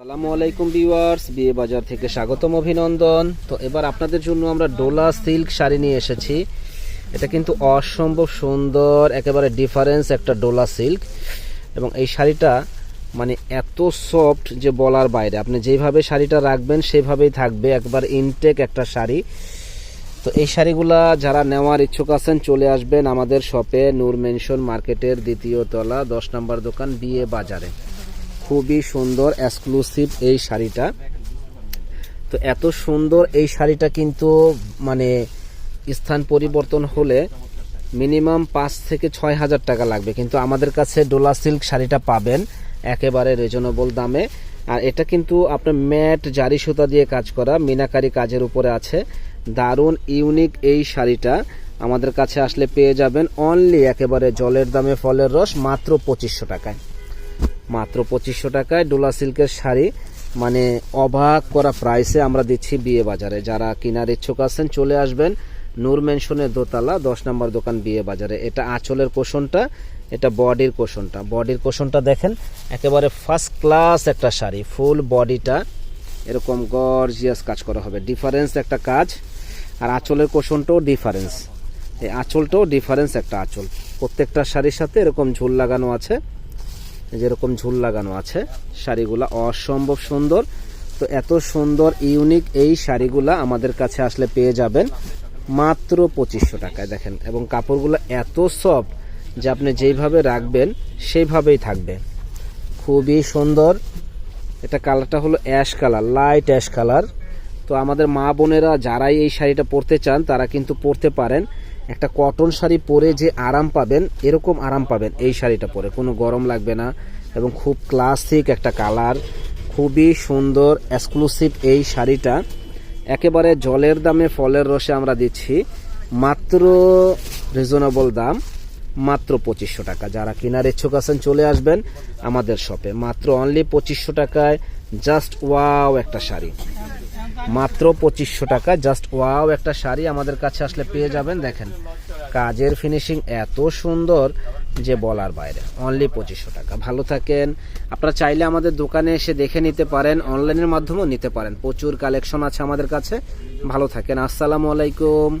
সালামু আলাইকুম ভিউয়ার্স, বিয়ে বাজার থেকে স্বাগতম অভিনন্দন। তো এবার আপনাদের জন্য আমরা ডোলা সিল্ক শাড়ি নিয়ে এসেছি। এটা কিন্তু অসম্ভব সুন্দর, একেবারে ডিফারেন্স একটা ডোলা সিল্ক। এবং এই শাড়িটা মানে এত সফট যে বলার বাইরে। আপনি যেভাবে শাড়িটা রাখবেন, সেভাবেই থাকবে একবার ইনটেক একটা শাড়ি। তো এই শাড়িগুলা যারা নেওয়ার ইচ্ছুক আছেন, চলে আসবেন আমাদের শপে নূর মেনশন মার্কেটের দ্বিতীয় তলা, দশ নম্বর দোকান, বিয়ে বাজারে। খুবই সুন্দর এক্সক্লুসিভ এই শাড়িটা। তো এত সুন্দর এই শাড়িটা কিন্তু মানে স্থান পরিবর্তন হলে মিনিমাম পাঁচ থেকে ছয় হাজার টাকা লাগবে। কিন্তু আমাদের কাছে ডোলা সিল্ক শাড়িটা পাবেন একেবারে রিজনেবল দামে। আর এটা কিন্তু আপনার ম্যাট, জারি সুতা দিয়ে কাজ করা, মিনাকারি কাজের উপরে আছে। দারুণ ইউনিক এই শাড়িটা আমাদের কাছে আসলে পেয়ে যাবেন অনলি একেবারে জলের দামে ফলের রস, মাত্র পঁচিশশো টাকায়। মাত্র পঁচিশশো টাকায় ডোলা সিল্কের শাড়ি। মানে অবাক করা প্রাইসে আমরা দিচ্ছি বিয়ে বাজারে। যারা কেনার ইচ্ছুক আছেন, চলে আসবেন নূর মেনশনের দোতলা, দশ নম্বর দোকান বিয়ে বাজারে। এটা আঁচলের কোষণটা, এটা বডির কোষণটা। বডির কোষণটা দেখেন, একেবারে ফার্স্ট ক্লাস একটা শাড়ি। ফুল বডিটা এরকম গর্জিয়াস কাজ করা হবে। ডিফারেন্স একটা কাজ, আর আঁচলের কোষণটাও ডিফারেন্স এই আঁচলটাও ডিফারেন্স একটা আঁচল। প্রত্যেকটা শাড়ির সাথে এরকম ঝুল লাগানো আছে। যেরকম ঝুল লাগানো আছে, শাড়িগুলা অসম্ভব সুন্দর। তো এত সুন্দর, ইউনিক এই শাড়িগুলা আমাদের কাছে আসলে পেয়ে যাবেন মাত্র পঁচিশশো টাকায়, দেখেন। এবং কাপড়গুলো এত সফট যে আপনি যেইভাবে রাখবেন সেইভাবেই থাকবে। খুবই সুন্দর। এটা কালারটা হলো ash colour, light ash colour. তো আমাদের মা বোনেরা যারাই এই শাড়িটা পরতে চান, তারা কিন্তু পরতে পারেন। একটা কটন শাড়ি পরে যে আরাম পাবেন, এরকম আরাম পাবেন এই শাড়িটা পরে। কোনো গরম লাগবে না এবং খুব ক্লাসিক একটা কালার খুবই সুন্দর এক্সক্লুসিভ এই শাড়িটা। একেবারে জলের দামে, ফলের রসে আমরা দিচ্ছি। মাত্র রিজনেবল দাম, মাত্র পঁচিশশো টাকা। যারা কেনার ইচ্ছুক আছেন, চলে আসবেন আমাদের শপে মাত্র অনলি পঁচিশশো টাকায় জাস্ট ওয়াও একটা শাড়ি। মাত্র পঁচিশশো টাকা। জাস্ট ওয়াও একটা শাড়ি আমাদের কাছে আসলে পেয়ে যাবেন, দেখেন। কাজের ফিনিশিং এত সুন্দর যে বলার বাইরে। অনলি পঁচিশশো টাকা। ভালো থাকেন। আপনারা চাইলে আমাদের দোকানে এসে দেখে নিতে পারেন অনলাইনের মাধ্যমেও নিতে পারেন। প্রচুর কালেকশন আছে আমাদের কাছে। ভালো থাকেন। আসসালামু আলাইকুম।